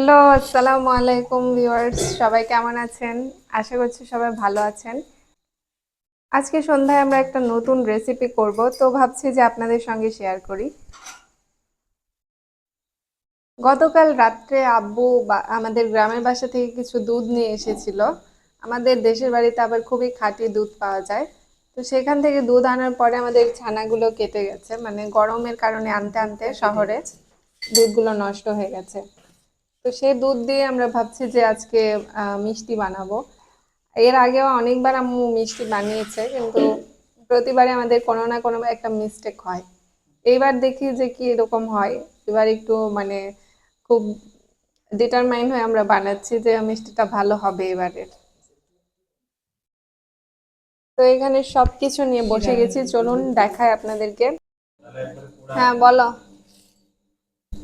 Hello, আসসালামু আলাইকুম viewers. সবাই কেমন আছেন? আশা করছি সবাই ভালো আছেন। আজকে সন্ধ্যায় আমরা একটা নতুন রেসিপি করব, তো ভাবছি যে আপনাদের সঙ্গে শেয়ার করি। গতকাল রাত্রে আব্বু আমাদের গ্রামের বাসা থেকে কিছু দুধ নিয়ে এসেছিল। আমাদের দেশের বাড়িতে আবার খুবই খাঁটি দুধ পাওয়া যায়। তো সেখান থেকে দুধ আনার পরে আমাদের ছানাগুলো কেটে গেছে। মানে গরমের কারণে আনতে আনতে শহরে দুধগুলো নষ্ট হয়ে গেছে। তো সেই দুধ দিয়ে আমরা ভাবছি যে আজকে মিষ্টি বানাবো। এর আগেও অনেকবার আম্মু মিষ্টি বানিয়েছে, কিন্তু প্রতিবারে আমাদের কোনো না কোনো একটা মিস্টেক হয়। এইবার দেখি যে কি এরকম হয়। এবার একটু মানে খুব ডিটারমাইন হয়ে আমরা বানাচ্ছি যে মিষ্টিটা ভালো হবে এবারের তো এখানে সবকিছু নিয়ে বসে গেছি। চলুন দেখাই আপনাদেরকে। হ্যাঁ বলো।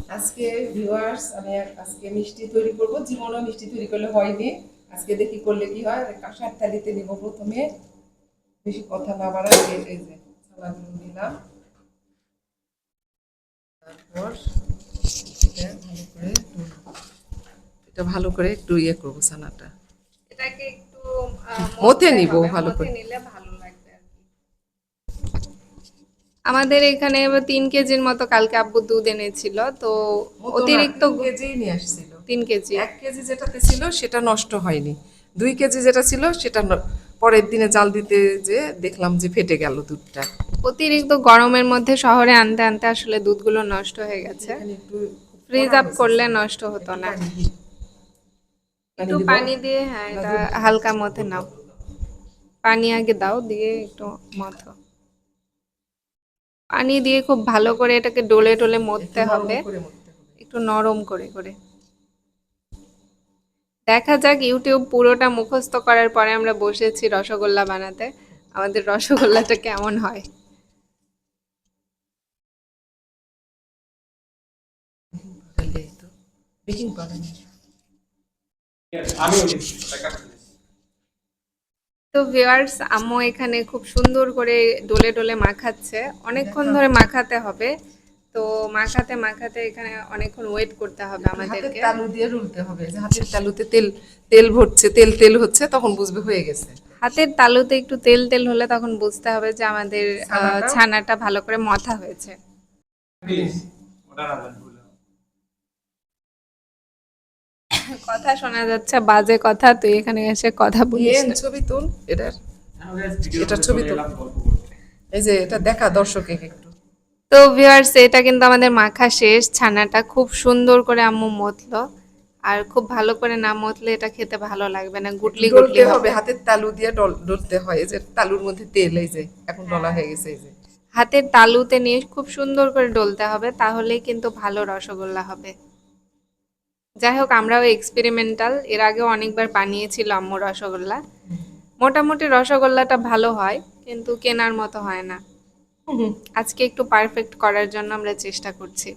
আজকে ভিউয়ার্স আমি আজকে মিষ্টি তৈরি করব। জীবনও মিষ্টি তৈরি করলে হয়নি। আজকে দেখি করলে কি হয়? কাঁসার থালিতে নিব প্রথমে। বেশি কথা না বাড়াই এই যে ছানাগুলো নিলাম। তারপর এটা ভালো করে একটু- এটা ভালো করে একটু ইয়ে করব ছানাটা এটাকে একটু মথে নিব ভালো করে। নিলে ভালো লাগবে আর কি। আমাদের এখানে তিন কেজির মতো কালকে আব্বু দুধ এনেছিল তো অতিরিক্ত কেজি নিয়ে আসছিল। তিন কেজি। এক কেজি যেটাতে ছিল সেটা নষ্ট হয়নি। দুই কেজি যেটা ছিল সেটা পরের দিনে জাল দিতে যে দেখলাম যে ফেটে গেল দুধটা। অতিরিক্ত গরমের মধ্যে শহরে আনতে আনতে আসলে দুধগুলো নষ্ট হয়ে গেছে। ফ্রিজ আপ করলে নষ্ট হতো না। একটু পানি দিয়ে হ্যাঁ এটা হালকা মথে নাও। পানি আগে দাও দিয়ে একটু মথো। পানি দিয়ে খুব ভালো করে এটাকে ডলে ডলে নরম হবে। করে মথতে হবে। একটু নরম করে করে। দেখা যাক ইউটিউব পুরোটা মুখস্থ করার পরে আমরা বসেছি রসগোল্লা বানাতে। আমাদের রসগোল্লাটা কেমন হয়? বেকিং পাউডার নিই। আমিও দিচ্ছি ওটা কাটতে দিচ্ছি। তো ভিউয়ার্স আম্মু এখানে খুব সুন্দর করে ডলে ডলে মাখাচ্ছে। অনেকক্ষণ ধরে মাখাতে হবে। তো মাখাতে মাখাতে এখানে অনেকক্ষণ ওয়েট করতে হবে আমাদেরকে। তালু দিয়ে রুলতে হবে। যে হাতের তালুতে তেল তেল ভরছে তেল তেল হচ্ছে তখন বুঝবে হয়ে গেছে। হাতের তালুতে একটু তেল তেল হলে তখন বুঝতে হবে যে আমাদের ছানাটা? ভালো করে মথা হয়েছে। কথা শোনা যাচ্ছে বাজে কথা তুই এখানে এসে কথা বলিস ছবি তুল এটার করে ছবি চলে তো- এলাম এই যে এটা দেখা দর্শকে একটু। তো ভিউয়ার্স এটা কিন্তু আমাদের মাখা শেষ। ছানাটা খুব সুন্দর করে আম্মু মতলো। আর খুব ভালো করে না মতলে এটা খেতে ভালো লাগবে না। গুটলি গুটলি হবে হাতের তালু দিয়ে ডল- ডলতে হয়। এই যে তালুর মধ্যে তেল এই যে এখন ডলা হয়ে গেছে এই যে। হাতের তালুতে নিয়ে খুব সুন্দর করে ডলতে হবে তাহলেই কিন্তু ভালো রসগোল্লা হবে। যাই হোক আমরাও এক্সপেরিমেন্টাল এর আগেও অনেকবার বানিয়েছিল আম্মু রসগোল্লা। মোটামুটি রসগোল্লাটা ভালো হয় কিন্তু কেনার মতো হয় না। আজকে একটু পারফেক্ট করার জন্য আমরা চেষ্টা করছি।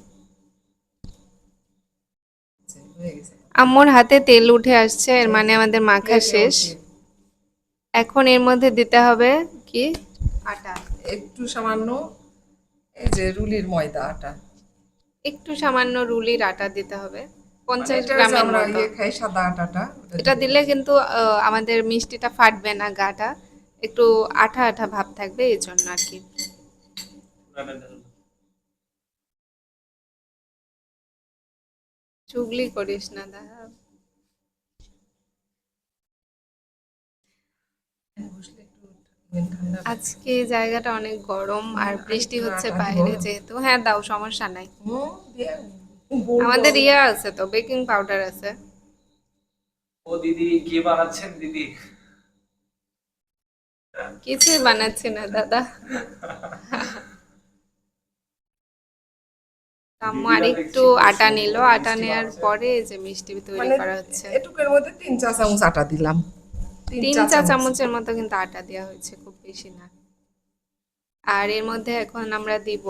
আম্মুর হাতে তেল উঠে আসছে এর মানে আমাদের মাখা শেষ। এখন এর মধ্যে দিতে হবে কি? আটা একটু সামান্য এই যে রুলির ময়দা আটা। একটু সামান্য রুলির আটা দিতে হবে। পঞ্চাশ যে গ্রামের আমরা মতো ইয়ে খাই সাদা আটাটা। এটা দিলে কিন্তু আহ, আমাদের মিষ্টিটা ফাটবে না গাটা। একটু আঠা আঠা ভাব থাকবে এই জন্য আর কি। চুগলি করিস না দাদা বসলে একটু ঠান্ডা আজকে জায়গাটা অনেক গরম আর বৃষ্টি হচ্ছে বাইরে যেহেতু। হ্যাঁ দাও সমস্যা নাই। হুম, দিয়ে গোল আমাদের ইয়ে আছে তো বেকিং পাউডার আছে। ও দিদি কি বানাচ্ছেন দিদি? কিছুই বানাচ্ছি না দাদা। আম্মু আর একটু আটা নিল আটা নেওয়ার পরে যে মিষ্টি তৈরি মানে করা হচ্ছে। এটুকুর মধ্যে তিন চা চামচ আটা দিলাম। তিন চা চামচের মতো কিন্তু আটা দেওয়া হয়েছে খুব বেশি না। আর এর মধ্যে এখন আমরা দিব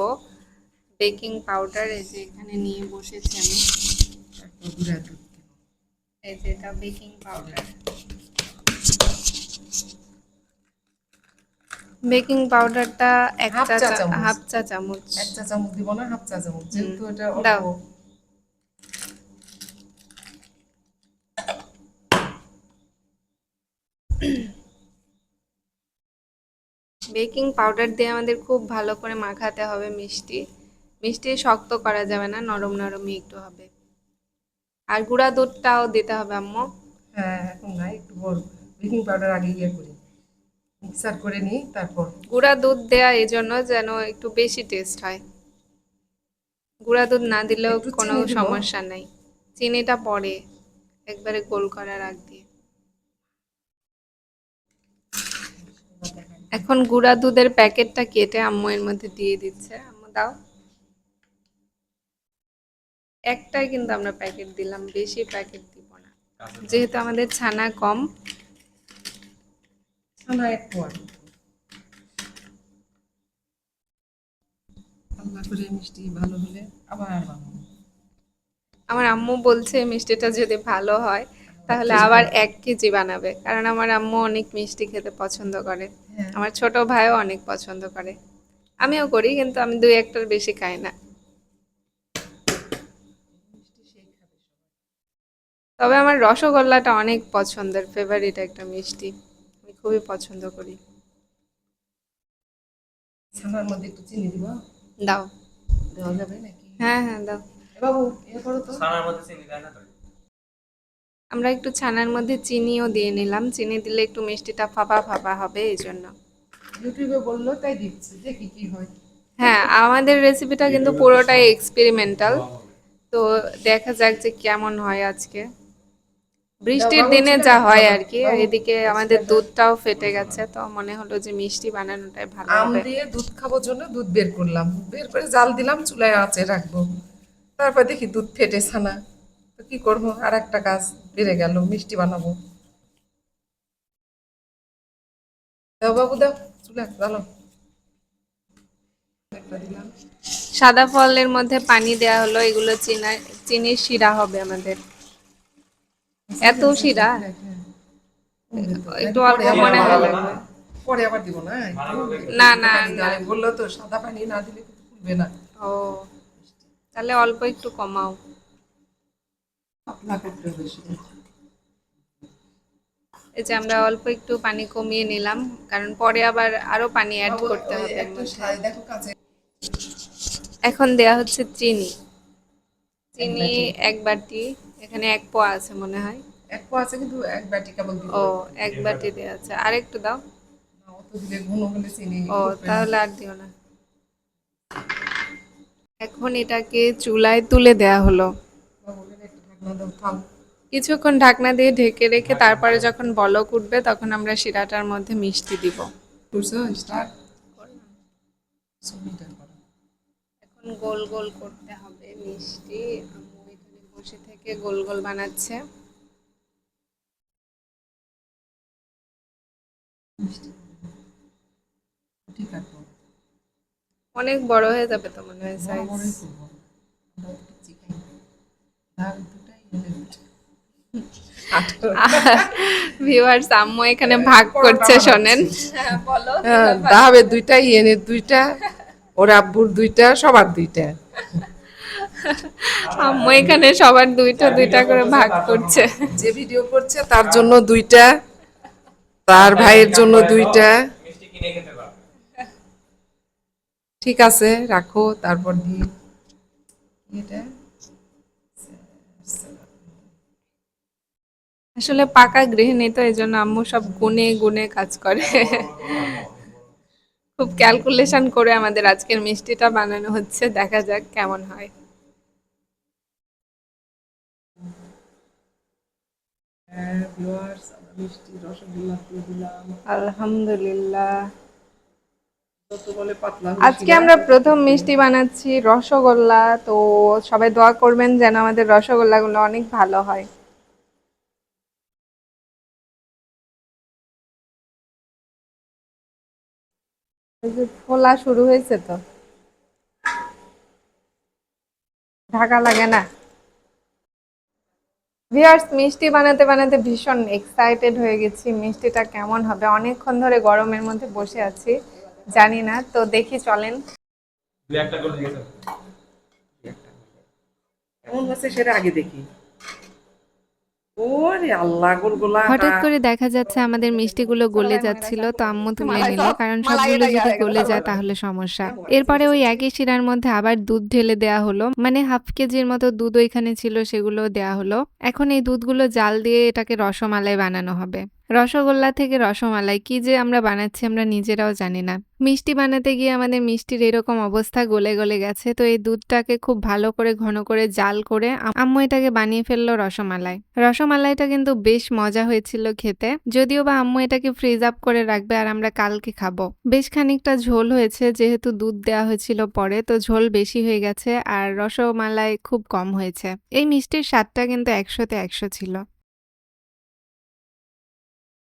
বেকিং পাউডার এই যে এখানে নিয়ে বসেছি আমি। এই যে এটা বেকিং পাউডার। বেকিং পাউডারটা এক চা হাফ চা চামচ। এক চা চামচ দিব না হাফ চা চামচ। যেহেতু এটা দাও। বেকিং পাউডার দিয়ে আমাদের খুব ভালো করে মাখাতে হবে মিষ্টি। মিষ্টি শক্ত করা যাবে না নরম নরমই একটু হবে। আর গুঁড়া দুধটাও দিতে হবে আম্মু। হ্যাঁ এখন নাই একটু বড় বেকিং পাউডার আগে ইয়ে করি। মিক্সার করে নিই তারপর। গুঁড়া দুধ দেয়া এই জন্য যেন একটু বেশি টেস্ট হয়। গুঁড়া দুধ না দিলেও কোনো সমস্যা নাই। চিনিটা পরে একবারে গোল করার আগ দিয়ে। এখন গুঁড়া দুধের প্যাকেটটা কেটে আম্মু এর মধ্যে দিয়ে দিচ্ছে। আম্মু দাও। একটাই কিন্তু আমরা প্যাকেট দিলাম বেশি প্যাকেট দিব না। যেহেতু আমাদের ছানা কম। ছানা এক পোয়া আল্লাহ করে মিষ্টি ভালো হলে আবার আমার আম্মু বলছে মিষ্টিটা যদি ভালো হয় তাহলে আবার এক কেজি বানাবে। কারণ আমার আম্মু অনেক মিষ্টি খেতে পছন্দ করে। হ্যাঁ। আমার ছোট ভাইও অনেক পছন্দ করে। আমিও করি কিন্তু আমি দুই একটার বেশি খাই না মিষ্টি সেই খাবে সবাই। তবে আমার রসগোল্লাটা অনেক পছন্দের ফেভারিট একটা মিষ্টি। আমি খুবই পছন্দ করি। ছানার মধ্যে একটু চিনি দিব? দাও। দেওয়া যাবে নাকি? হ্যাঁ হ্যাঁ দাও। বাবু এ করো তো? ছানার মধ্যে চিনি দেয় না তো আমরা একটু ছানার মধ্যে চিনিও দিয়ে নিলাম। চিনি দিলে একটু মিষ্টিটা ফাঁপা ফাঁপা হবে এই জন্য। ইউটিউবে বলল তাই দিচ্ছি। দেখি কি হয়। হ্যাঁ আমাদের রেসিপিটা কিন্তু পুরোটাই এক্সপেরিমেন্টাল তো দেখা যাক যে কেমন হয় আজকে। বৃষ্টির দিনে যা হয় আর কি এদিকে আমাদের দুধটাও ফেটে গেছে তো মনে হলো যে মিষ্টি বানানোটাই ভালো আম দিয়ে দুধ খাবার জন্য দুধ বের করলাম। বের করে জাল দিলাম চুলায় আঁচে রাখব। তারপর দেখি দুধ ফেটে ছানা তো কি করব? আর একটা কাজ বেড়ে গেল মিষ্টি বানাবো। দাও বাবু দাও চুলা দিলাম। সাদা ফলের মধ্যে পানি দেয়া হলো এগুলো চিনা চিনির শিরা হবে আমাদের। এত শিরা? একটু অল্প মনে হয় পরে আবার দিব না? না না বলল তো সাদা পানি না দিলে ফুলবে না। ও তাহলে অল্প একটু কমাও। এই যে আমরা অল্প একটু পানি কমিয়ে নিলাম কারণ পরে আবার আরও পানি অ্যাড করতে হবে এখন দেয়া হচ্ছে চিনি চিনি। এক বাটি। এখানে এক পোয়া আছে মনে হয়। এক পোয়া আছে কিন্তু এক বাটি কেবল ও এক বাটি দেওয়া আছে। আর একটু দাও। না, অত দিলে ঘন হলে চিনি ও তাহলে আর দিও না। এখন এটাকে চুলায় তুলে দেয়া হলো। কিছুক্ষণ ঢাকনা দিয়ে ঢেকে রেখে তারপরে যখন বলক উঠবে তখন আমরা শিরাটার মধ্যে মিষ্টি দিব। এখন গোল গোল করতে হবে মিষ্টি। বসে থেকে গোল গোল বানাচ্ছে। অনেক বড় হয়ে যাবে তো মনে হয় সাইজ। ভিউয়ার্স আম্মু এখানে ভাগ করছে শোনেন। বলো। হ্যাঁ, দাহাবের দুইটাই এনে দুইটা ওর আব্বুর দুইটা সবার দুইটা। আম্মু এখানে সবার দুইটা দুইটা করে ভাগ করছে। যে ভিডিও করছে তার জন্য দুইটা তার ভাইয়ের জন্য দুইটা। ঠিক আছে রাখো তারপর এটা। আসলে পাকা গৃহিণী তো এই জন্য আম্মু সব গুনে গুনে কাজ করে। খুব ক্যালকুলেশন করে আমাদের আজকের মিষ্টিটা বানানো হচ্ছে দেখা যাক কেমন হয়। রসগোল্লা আজকে আমরা প্রথম মিষ্টি বানাচ্ছি রসগোল্লা, তো সবাই দোয়া করবেন যেন আমাদের রসগোল্লাগুলো অনেক ভালো হয়। ফোলা শুরু হয়েছে তো। ঢাকা লাগে না? ভিউয়ার্স মিষ্টি বানাতে বানাতে ভীষণ এক্সাইটেড হয়ে গেছি। মিষ্টিটা কেমন হবে? অনেকক্ষণ ধরে গরমের মধ্যে বসে আছি জানি না। তো দেখি চলেন। হচ্ছে সেটা আগে দেখি। ওরে আল্লাহ গুলগুলা হঠাৎ করে দেখা যাচ্ছে আমাদের মিষ্টিগুলো গলে যাচ্ছিল তো আম্মু তুলে নিল কারণ সবগুলো যদি গলে যায় তাহলে সমস্যা। এরপরে ওই একই শিরার মধ্যে আবার দুধ ঢেলে দেয়া হলো। মানে হাফ কেজির মতো দুধ ওইখানে ছিল সেগুলো দেয়া হলো। এখন এই দুধগুলো জাল দিয়ে এটাকে রসমালাই বানানো হবে। রসগোল্লা থেকে রসমালাই, কি যে আমরা বানাচ্ছি আমরা নিজেরাও জানি না। মিষ্টি বানাতে গিয়ে আমাদের মিষ্টির এরকম অবস্থা গলে গলে গেছে, তো এই দুধটাকে খুব ভালো করে, ঘন করে জাল করে আম্মু এটাকে বানিয়ে ফেলল রসমালাই। রসমালাইটা কিন্তু বেশ মজা হয়েছিল খেতে, যদিও বা আম্মু এটাকে ফ্রিজ আপ করে রাখবে আর আমরা কালকে খাব। বেশ খানিকটা ঝোল হয়েছে, যেহেতু দুধ দেওয়া হয়েছিল পরে, তো ঝোল বেশি হয়ে গেছে আর রসমালাই খুব কম হয়েছে। এই মিষ্টির স্বাদটা কিন্তু একশোতে একশো ছিল।